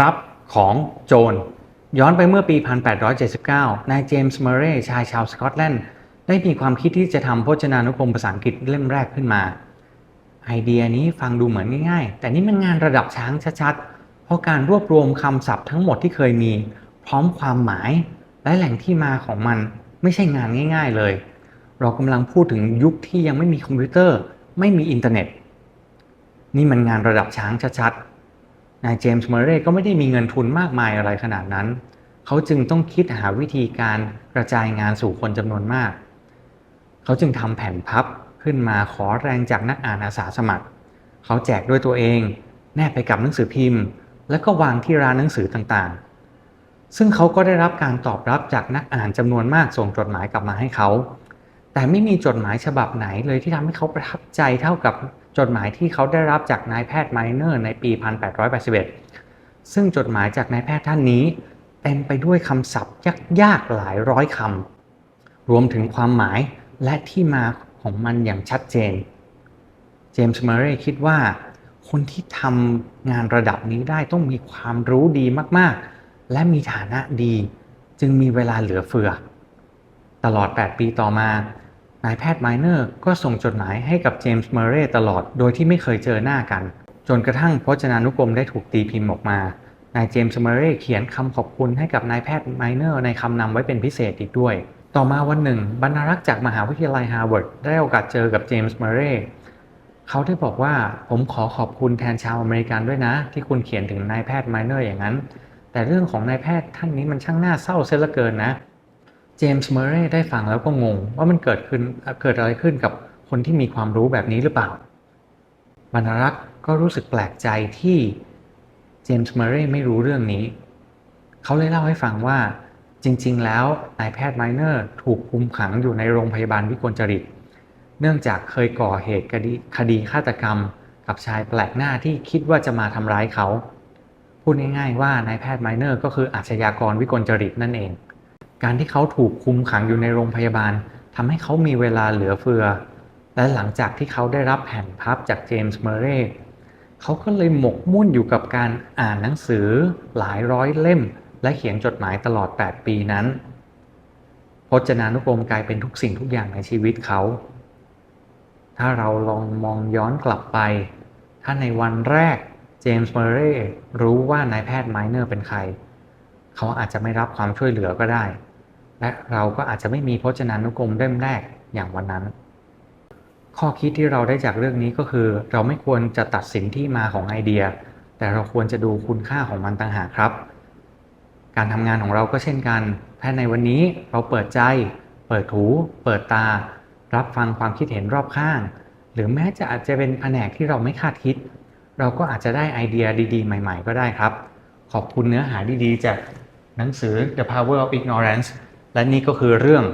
รับของโจร ย้อนไปเมื่อปี 1879 นายเจมส์เมเรย์ชายชาวสกอตแลนด์ ได้มีความคิดที่จะทำพจนานุกรมภาษาอังกฤษเล่มแรกขึ้นมา ไอเดียนี้ฟังดูเหมือนง่ายๆ แต่นี่มันงานระดับช้างชัดๆ เพราะการรวบรวมคำศัพท์ทั้งหมดที่เคยมี พร้อมความหมาย และแหล่งที่มาของมันไม่ใช่งานง่าย ๆเลย เรากำลังพูดถึงยุคที่ยังไม่มีคอมพิวเตอร์ ไม่มีอินเทอร์เน็ต นี่มันงานระดับช้างชัดๆ นายเจมส์เมอร์เรย์ก็ไม่ได้มีเงินทุนมากมายอะไรขนาดนั้น เขาจึงต้องคิดหาวิธีการกระจายงานสู่คนจำนวนมาก เขาจึงทำแผ่นพับขึ้นมาขอแรงจากนักอ่านอาสาสมัคร เขาแจกด้วยตัวเอง แนบไปกับหนังสือพิมพ์ แล้วก็วางที่ร้านหนังสือต่างๆ ซึ่งเขาก็ได้รับการตอบรับจากนักอ่านจำนวนมากส่งจดหมายกลับมาให้เขา แต่ไม่มีจดหมายฉบับไหนเลยที่ทำให้เขาประทับใจเท่ากับ จดหมายที่เขาได้รับจากนายแพทย์ไมเนอร์ในปี 1881 ซึ่งจดหมายจากนายแพทย์ท่านนี้เต็มไปด้วยคำศัพท์ยากๆหลายร้อยคำรวมถึงความหมายและที่มาของมันอย่างชัดเจน เจมส์เมอร์เรย์คิดว่า คนที่ทำงานระดับนี้ได้ต้องมีความรู้ดีมากๆ และมีฐานะดี จึงมีเวลาเหลือเฟือ ตลอด 8 ปีต่อมา นายแพทย์ไมเนอร์ก็ส่งจดหมายให้กับเจมส์เมเรย์ตลอด โดยที่ไม่เคยเจอหน้ากัน จนกระทั่งพจนานุกรมได้ถูกตีพิมพ์ออกมา นายเจมส์เมเรย์เขียนคำขอบคุณให้กับนายแพทย์ไมเนอร์ในคำนำไว้เป็นพิเศษอีกด้วย ต่อมาวันหนึ่ง บรรณารักษ์จากมหาวิทยาลัยฮาร์วาร์ดได้โอกาสเจอกับเจมส์เมเรย์เขาได้บอกว่าผมขอขอบคุณแทนชาวอเมริกันด้วยนะ ที่คุณเขียนถึงนายแพทย์ไมเนอร์อย่างนั้น แต่เรื่องของนายแพทย์ท่านนี้มันช่างน่าเศร้าเสียเหลือเกินนะ จมส์เมอร์เรย์ได้ฟังแล้วก็งงว่ามันเกิดขึ้นเกิดอะไรขึ้นกับคนที่มีความรู้แบบนี้หรือเปล่าบรรณารักษ์ก็รู้สึกแปลกใจที่เจมส์เมอร์เรย์ไม่รู้เรื่องนี้ เขาเลยเล่าให้ฟังว่า จริง ๆ แล้วนายแพทย์ไมเนอร์ถูกคุมขังอยู่ในโรงพยาบาลวิกลจริต เนื่องจากเคยก่อเหตุคดีคดีฆาตกรรม กับชายแปลกหน้าที่คิดว่าจะมาทำร้ายเขา พูดง่าย ๆ ว่านายแพทย์ไมเนอร์ก็คืออาชญากรวิกลจริตนั่นเอง การที่เขาถูกคุมขังอยู่ในโรงพยาบาลทำให้เขามีเวลาเหลือเฟือ และหลังจากที่เขาได้รับแผ่นพับจากเจมส์เมเรย์เขาก็เลยหมกมุ่นอยู่กับการอ่านหนังสือหลายร้อยเล่ม และเขียนจดหมายตลอด 8 ปีนั้นพจนานุกรมกลายเป็นทุกสิ่งทุกอย่างในชีวิตเขา ถ้าเราลองมองย้อนกลับไป ถ้าในวันแรกเจมส์เมเรย์รู้ว่านายแพทย์ไมเนอร์เป็นใคร เขาอาจจะไม่รับความช่วยเหลือก็ได้ และเราก็อาจจะไม่มีพจนานุกรมเล่มแรกอย่างวันนั้น ข้อคิดที่เราได้จากเรื่องนี้ก็คือ เราไม่ควรจะตัดสินที่มาของไอเดีย แต่เราควรจะดูคุณค่าของมันต่างหากครับ การทำงานของเราก็เช่นกันถ้าในวันนี้เราเปิดใจ เปิดหู เปิดตา รับฟังความคิดเห็นรอบข้าง หรือแม้จะอาจจะเป็นแผนกที่เราไม่คาดคิด เราก็อาจจะได้ไอเดียดี ๆ ใหม่ ๆ ก็ได้ครับ ขอบคุณเนื้อหาดีๆ จากหนังสือ The Power of Ignorance และนี่ก็คือเรื่อง